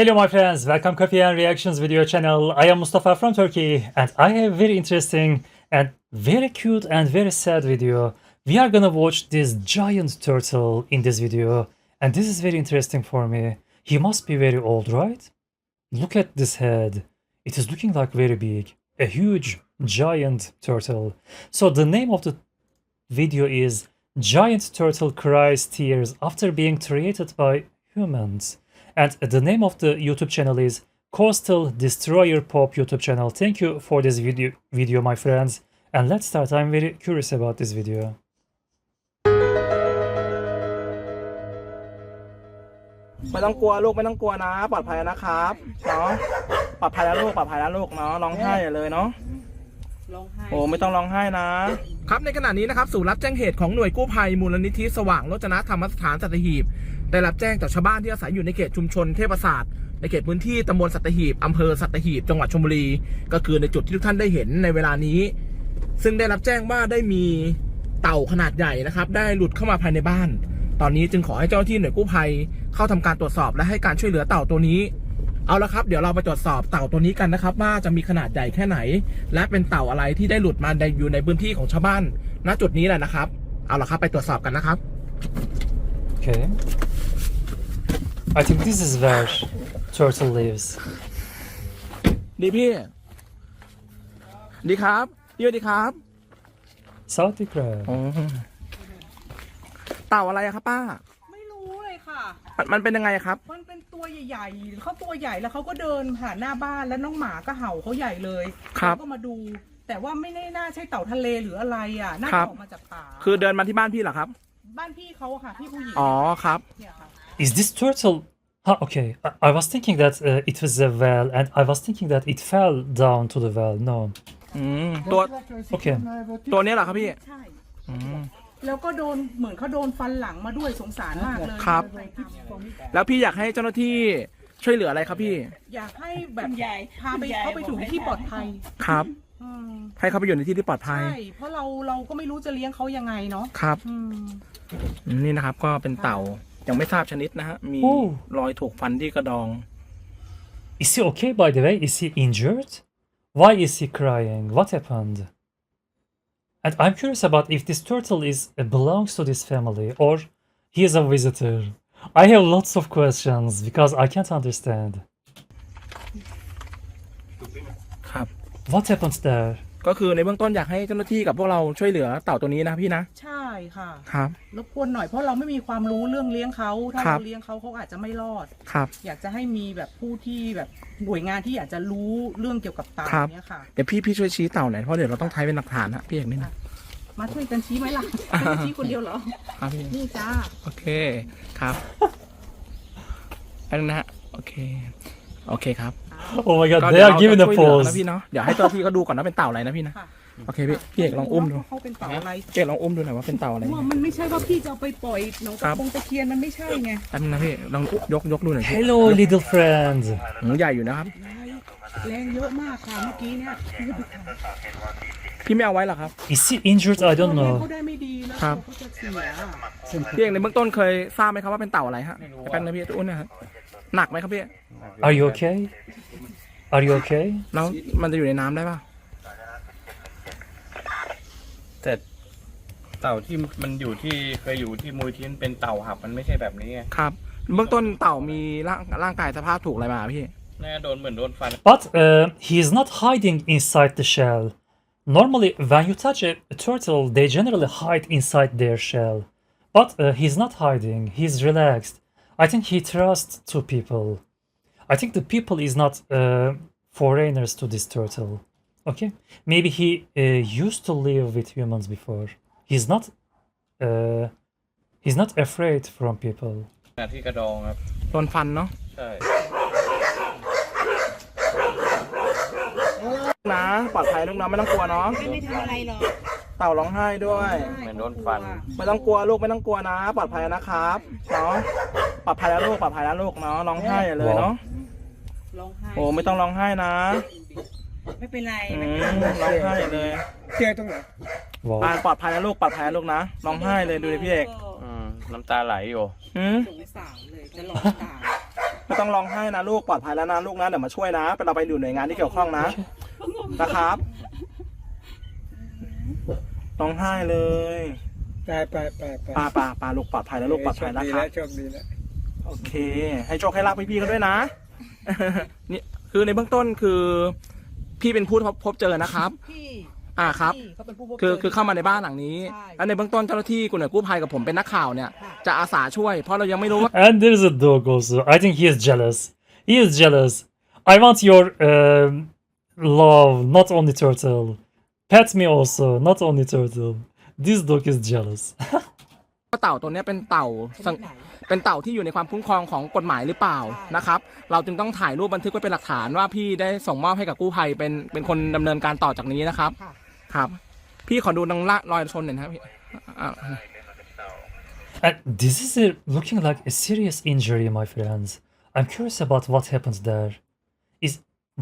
Hello my friends, welcome Coffee and Reactions video channel. I am Mustafa from Turkey and I have very interesting and very cute and very sad video. We are gonna watch this giant turtle in this video and this is very interesting for me. He must be very old, right? Look at this head. It is looking like very big. A huge giant turtle. So the name of the video is Giant Turtle Cries Tears After Being Created by Humans. And the name of the YouTube channel is Coastal Destroyer Pop YouTube channel. Thank you for this video, video, my friends. And let's start. I'm very curious about this video. ไม่ต้องกลัวลูกไม่ต้องกลัวนะ ปลอดภัยนะครับเนาะปลอดภัยแล้วลูกปลอดภัยแล้วลูกเนาะร้องไห้อย่าเลยเนาะ ร้องไห้โอ้ไม่ต้องร้องไห้นะ ครับในขณะนี้นะครับศูนย์รับแจ้งเหตุของหน่วยกู้ภัยมูลนิธิสว่างโรจนธรรมสถานสัตหีบได้รับแจ้งจากชาวบ้านที่อาศัยอยู่ในเขตชุมชนเทพศาสตร์ในเขตพื้นที่ตำบลสัตหีบอำเภอสัตหีบจังหวัดชลบุรี ก็คือในจุดที่ทุกท่านได้เห็นในเวลานี้ ซึ่งได้รับแจ้งว่าได้มีเต่าขนาดใหญ่นะครับ ได้หลุดเข้ามาภายในบ้าน ตอนนี้จึงขอให้เจ้าหน้าที่หน่วยกู้ภัยเข้าทำการตรวจสอบและให้การช่วยเหลือเต่าตัวนี้ เอาละครับ เดี๋ยวเราไปตรวจสอบเต่าตัวนี้กันนะครับ ว่าจะมีขนาดใหญ่แค่ไหน และเป็นเต่าอะไรที่ได้หลุดมาในอยู่ในพื้นที่ของชาวบ้าน ณจุดนี้แหละนะครับ เอาละครับไปตรวจสอบกันนะครับ Okay. I think this is where turtle lives. ดีพี่ ดีครับพี่สวัสดีครับ Saudi crab. อ๋อเต่าอะไรอะครับป้าไม่รู้เลยค่ะ มันมันเป็นยังไงครับ มันเป็นตัวใหญ่ๆเขาตัวใหญ่แล้วเขาก็เดินผ่านหน้าบ้านแล้วน้องหมาก็เห่าเขาใหญ่เลยครับเราก็มาดู แต่ว่าไม่ได้น่าใช่เต่าทะเลหรืออะไรอะน่าครัจะบออกมาจากป่าคือเดินมาที่บ้านพี่เหรอครับ บ้านพี่เขาอะค่ะพี่ผู้หญิงอ๋อครับ เนี่ยค่ะ Is this turtle? Huh, okay, I, I was thinking that uh, it was a well, and I was thinking that it fell down to the well. No. อืมตัว Okay. ตัวนี้เหรอครับพี่ใช่ อืม แล้วก็โดนเหมือนเขาโดนฟันหลังมาด้วยสงสารมากเลยครับเลยทำแล้วพี่อยากให้เจ้าหน้าที่ช่วยเหลืออะไรครับพี่ อยากให้แบบพาไปเขาไปถึงที่ปลอดภัยครับ อืมให้เขาไปอยู่ในที่ที่ปลอดภัย ใช่เพราะเราเราก็ไม่รู้จะเลี้ยงเขายังไงเนาะครับ อืม นี่นะครับก็เป็นเต่ายังไม่ทราบชนิดนะฮะ มีโอ้ รอยถูกฟันที่กระดอง Is he okay, by the way? Is he injured? Why is he crying? What happened? And I'm curious about if this turtle is uh, belongs to this family or he is a visitor. I have lots of questions because I can't understand. What happened there? ก็คือในเบื้องต้นอยากให้เจ้าหน้าที่กับพวกเราช่วยเหลือเต่าตัวนี้นะพี่นะใช่ค่ะ ครับ รบกวนหน่อยเพราะเราไม่มีความรู้เรื่องเลี้ยงเขาถ้าครับ เราเลี้ยงเขาเขาอาจจะไม่รอด ครับ อยากจะให้มีแบบผู้ที่แบบหน่วยงานที่อยากจะรู้เรื่องเกี่ยวกับเต่าครับ เนี้ยค่ะ เดี๋ยวพี่พี่ช่วยชี้เต่าหน่อยเพราะเดี๋ยวเราต้องใช้เป็นหลักฐานฮะพี่เอกนี่นะมาช่วยกันชี้ไหมล่ะให้ไปชี้คนเดียวเหรอ ครับพี่นี่จ้าโอเคครับอันนั้นนะฮะโอเค โอเคครับ Oh my god, ก็ they เดี๋ยว are เรา giving จะ a ช่วยเหลือ pose. นะพี่เนาะเดี๋ยวให้เจ้าหน้าที่เขาดูก่อนนะเป็นเต่าอะไรนะพี่นะค่ะ โอเคพี่พี่เอกลองอุ้มดูว่าเขาเป็นเต่าอะไรพี่เอกลองอุ้มดูหน่อยว่าเป็นเต่าอะไร ว่ามันไม่ใช่ว่าพี่จะเอาไปปล่อยหนองครัตะบคงตะเคียนมันไม่ใช่ไงแป๊บนึงนะพี่ลองยกยกดูหน่อยพี่ Hello, little friend. หืมใหญ่อยู่นะครับแรงเยอะมากค่ะเมื่อกี้เนี่ยพี่ไม่เอาไว้เหรอครับ Is he injured? I don't เขา know. ได้ไม่ดีแล้วครับ เขาจะเสียพี่เอกในเบื้องต้นเคยทราบไหมครับว่าเป็นเต่าอะไรฮะแป๊บนึงพี่อุ้นนะครับ หนักไหมครับพี่ Are you okay? Are you okay? แล้วมันจะอยู่ในน้ำได้ป่ะ แต่เต่าที่มันอยู่ที่เคยอยู่ที่มูลที่มันเป็นเต่าหับมันไม่ใช่แบบนี้ไงครับ เบื้องต้นเต่ามีร่างร่างกายสภาพถูกอะไรมาพี่ น่าจะโดนเหมือนโดนฟัน But uh, he is not hiding inside the shell. Normally, when you touch a, a turtle, they generally hide inside their shell. But uh, he's not hiding. He's relaxed. I think he trusts two people. I think the people is not uh, foreigners to this turtle. Okay, maybe he uh, used to live with humans before. He's not. Uh, he's not afraid from people. ขณะที่กระดองครับ โดนฟันเนาะ ใช่ นะปลอดภัยลูกนะไม่ต้องกลัวเนาะ ไม่ทำอะไรหรอก เต่าร้องไห้ด้วย เหมือนโดนฟัน ไม่ต้องกลัวลูกไม่ต้องกลัวนะ ปลอดภัยนะครับเนาะป ลอดภัยแล้วลูกปลอดภัยแล้วลูกเนาะร้องไห้อย่าเลยเนาะร้องไห้โอ้ไม่ต้องร้องไห้นะไม่เป็นไรอืมร้องไห้อย่าเลย Wow. ปานปลอดภัยแล้วลูกปลอดภัยแล้วลูกนะร้องไห้เลยดูดิพี่เอกอืมน้ำตาไหลอยู่หืมสงสารเลยจะร้องตามไม่ต้องร้องไห้นะลูกปลอดภัยแล้วนะลูกนะเดี๋ยวมาช่วยนะเราไปอยู่หน่วยงานที่เกี่ยวข้องนะนะครับร้องไห้เลยไปไปไปไปปาปาปาลูกปลอดภัยแล้วลูกปลอดภัยแล้วครับโชคดีแล้ว โอเค ให้โชคให้ลาบพี่ๆเขาด้วยนะ นี่คือในเบื้องต้นคือพี่เป็นผู้พบพบเจอนะครับ พี่อ่าครับ พี่เขาเป็นผู้พบคือจคือเข้ามาในบ้านหลังนี้ ใช่ แล้วในเบื้องต้นเจ้าหน้าที่กุหน่วยกู้ภัยกับผมเป็นนักข่าวเนี่ยค่ะจะอาสาช่วย เพราะเรายังไม่รู้ว่า And there's a dog also. I think he is jealous. He is jealous. I want your um love, not only turtle. Pet me also, not only turtle. This dog is jealous. เต่าตัวเนี้ยเป็นเต่าชสังนิดไหนเป็นเต่าที่อยู่ในความคุ้มครองของกฎหมายหรือเปล่าใช่นะครับ เราจึงต้องถ่ายรูปบันทึกไว้เป็นหลักฐานว่าพี่ได้ส่งมอบให้กับกู้ภัยเป็นเป็นคนดำเนินการต่อจากนี้นะครับค่ะครับ พี่ขอดูนังละรอยชนหน่อยนะครับพี่อ่า And this is a, looking like a serious injury, my friends. I'm curious about what happened there. Is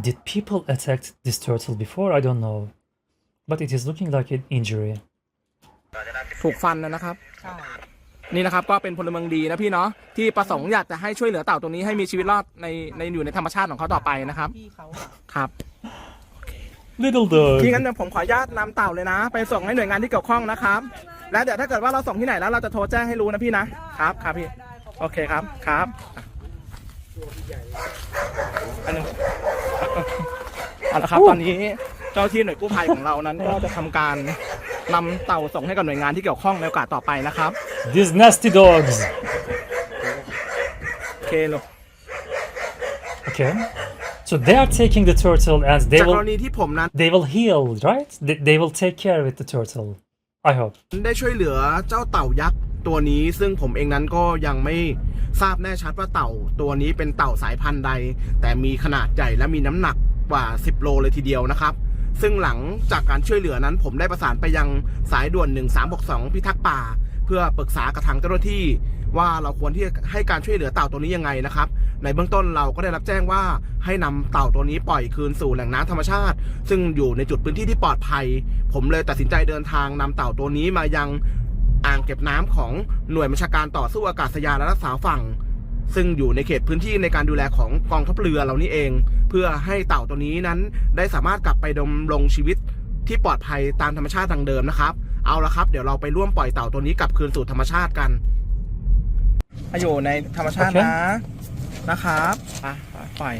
did people attack this turtle before? I don't know, but it is looking like an injury. ถูกฟันนะครับ ใช่นี่นะครับก็เป็นพลเมืองดีนะพี่เนาะที่ประสงค์อยากจะให้ช่วยเหลือเต่าตัวนี้ให้มีชีวิตรอดในในอยู่ในธรรมชาติของเขาต่อไปนะครับพี่เขาครับ Little dog. ที่งั้นเดี๋ยวผมขออนุญาตนำเต่าเลยนะ ไปส่งให้หน่วยงานที่เกี่ยวข้องนะครับ แล้วเดี๋ยวถ้าเกิดว่าเราส่งที่ไหนแล้วเราจะโทรแจ้งให้รู้นะพี่นะครับครับพี่โอเคครับครับอันนึงเอาละครับตอนนี้เจ้าที่หน่วยกู้ภัยของเรานั้นก็จะทำการ นำเต่าส่งให้กับหน่วยงานที่เกี่ยวข้องในโอกาสต่อไปนะครับ These nasty dogs. โอเคลูก Okay. So they are taking the turtle and they จากกร will ณีที่ผมนั้น they will heal, right? They, they will take care with the turtle. I hope. ได้ช่วยเหลือเจ้าเต่ายักษ์ตัวนี้ ซึ่งผมเองนั้นก็ยังไม่ทราบแน่ชัดว่าเต่าตัวนี้เป็นเต่าสายพันธุ์ใด แต่มีขนาดใหญ่และมีน้ำหนักกว่า 10 โลเลยทีเดียวนะครับ ซึ่งหลังจากการช่วยเหลือนั้น ผมได้ประสานไปยังสายด่วน 1362 พิทักษ์ป่า เพื่อปรึกษากับทางเจ้าหน้าที่ ว่าเราควรที่จะให้การช่วยเหลือเต่าตัวนี้ยังไงนะครับ ในเบื้องต้นเราก็ได้รับแจ้งว่าให้นำเต่าตัวนี้ปล่อยคืนสู่แหล่งน้ำธรรมชาติ ซึ่งอยู่ในจุดพื้นที่ที่ปลอดภัย ผมเลยตัดสินใจเดินทางนำเต่าตัวนี้มายังอ่างเก็บน้ำของหน่วยบัญชาการต่อสู้อากาศยานและรักษาฝั่ง ซึ่งอยู่ในเขตพื้นที่ในการดูแลของกองทัพเรือเรานี่เอง เพื่อให้เต่าตัวนี้นั้นได้สามารถกลับไปดำรงชีวิตที่ปลอดภัยตามธรรมชาติดังเดิมนะครับ เอาละครับ เดี๋ยวเราไปร่วมปล่อยเต่าตัวนี้กลับคืนสู่ธรรมชาติกันอยู่ในธรรมชาติโอเคนะนะครับไปไปปล่อย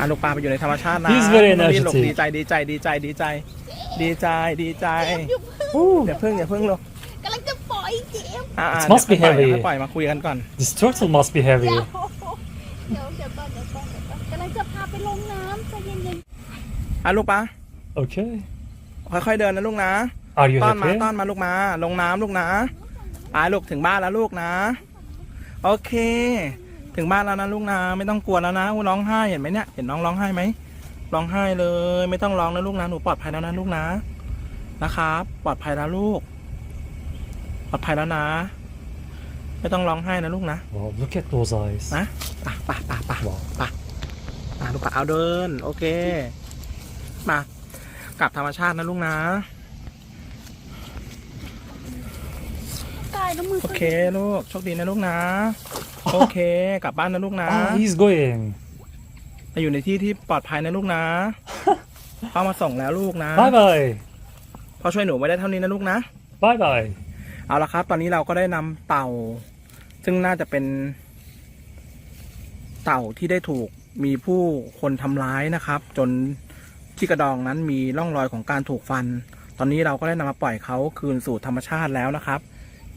อะลูกปลาไปอยู่ในธรรมชาตินะ He's very รีบหลบ energetic ดีใจดีใจดีใจดีใจ ดีใจดีใจอย่าเพิ่งอย่าเพิ่งลูกกำลังจะ ปล่อยเจมส์อ่า It must be เดี๋ยวค่อยปล่อย heavy ให้ปล่อยมาคุยกันก่อน This turtle must be heavy. เดี๋ยวเดี๋ยวเดี๋ยวก่อนเดี๋ยวก่อนเดี๋ยวก่อนกำลังจะพาไปลงน้ำใจเย็นอะลูกปลา Okay. ค่อยๆเดินนะลูกนะ Are you ต้อนมา happy? ต้อนมาลูกมา ลงน้ำลูกนะไปลูกถึงบ้านแล้วลูกนะ โอเค ถึงบ้านแล้วนะลูกนะ ไม่ต้องกลัวแล้วนะอู้ร้องไห้เห็นไหมเนี่ย เห็นน้องร้องไห้ไหมร้องไห้เลย ไม่ต้องร้องนะลูกนะ หนูปลอดภัยแล้วนะลูกนะ นะครับ ปลอดภัยแล้วลูก ปลอดภัยแล้วนะ ไม่ต้องร้องไห้นะลูกนะ Wow, look at those eyes. นะป่ะป่ะป่ะป่ะ Wow. ป่ะป่ะลูกป่ะเอาเดิน โอเค มากลับธรรมชาตินะลูกนะๆตายแล้วมือโอเคลูก โชคดีนะลูกนะ โอเค กลับบ้านนะลูกนะ Oh, he's going. ไปอยู่ในที่ที่ปลอดภัยนะลูกนะเข้ามาส่งแล้วลูกนะ Bye bye. พอช่วยหนูไม่ได้เท่านี้นะลูกนะ Bye bye. เอาละครับ ตอนนี้เราก็ได้นำเต่า ซึ่งน่าจะเป็น เต่าที่ได้ถูกมีผู้คนทำร้ายนะครับ จนที่กระดองนั้นมีร่องรอยของการถูกฟัน ตอนนี้เราก็ได้นำมาปล่อยเขาคืนสู่ธรรมชาติแล้วนะครับ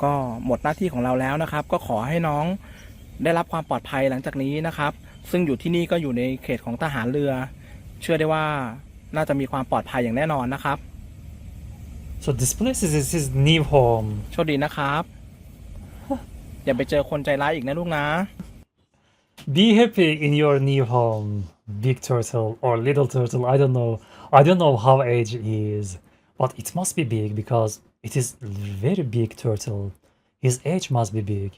ก็หมดหน้าที่ของเราแล้วนะครับ ก็ขอให้น้องได้รับความปลอดภัยหลังจากนี้นะครับ ซึ่งอยู่ที่นี่ก็อยู่ในเขตของทหารเรือ เชื่อได้ว่าน่าจะมีความปลอดภัยอย่างแน่นอนนะครับ So this place is his new home. โชคดีนะครับ Be happy in your new home, big turtle or little turtle. I don't know. I don't know how age he is, but it must be big because it is very big turtle. His age must be big,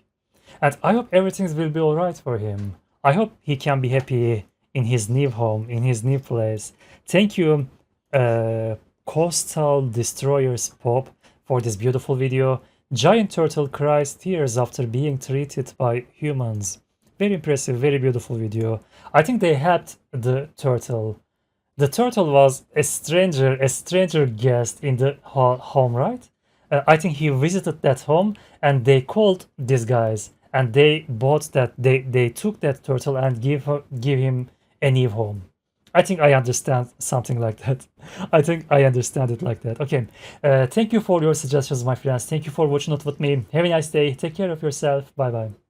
and I hope everything will be all right for him. I hope he can be happy in his new home, in his new place. Thank you, uh, Coastal Destroyers Pop, for this beautiful video. Giant turtle cries tears after being treated by humans. very impressive, very beautiful video. I think they helped the turtle. The turtle was a stranger, a stranger guest in the home, right? Uh, I think he visited that home and they called these guys and they bought that they they took that turtle and give her give him a new home. I think I understand something like that. I think I understand it like that. Okay. Uh, thank you for your suggestions, my friends. Thank you for watching it with me. Have a nice day. Take care of yourself. Bye bye.